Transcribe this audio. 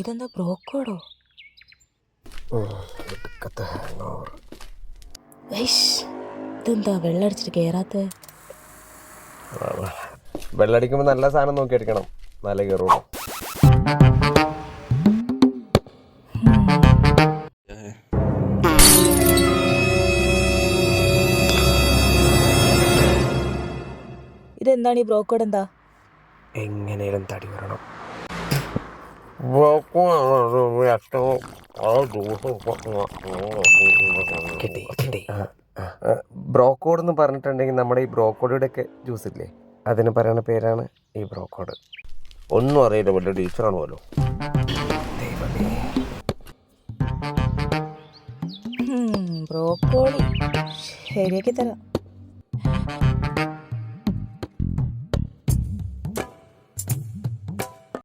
ഇതെന്താ ബ്രോക്കോടോ? ഇതെന്താ വെള്ളടിച്ചിട്ട് കേറാത്ത? വെള്ളടിക്കുമ്പോൾ നല്ല സാധനം നോക്കി എടുക്കണം നല്ല കയറുള്ളൂ ഇതെന്താണ് ഈ ബ്രോക്കോഡ് എന്താ എങ്ങനെയും തടി വരണം. കിട്ടി കിട്ടി ബ്രോക്കോഡ് എന്ന് പറഞ്ഞിട്ടുണ്ടെങ്കിൽ നമ്മുടെ ഈ ബ്രോക്കോഡിയുടെ ഒക്കെ ജ്യൂസ് ഇല്ലേ അതിന് പറയുന്ന പേരാണ് ഈ ബ്രോക്കോഡ് ഒന്നും അറിയില്ല വലിയ ടീച്ചറാണ് പോലും ബ്രോക്കോളി. ശരിയാക്കി തരാം.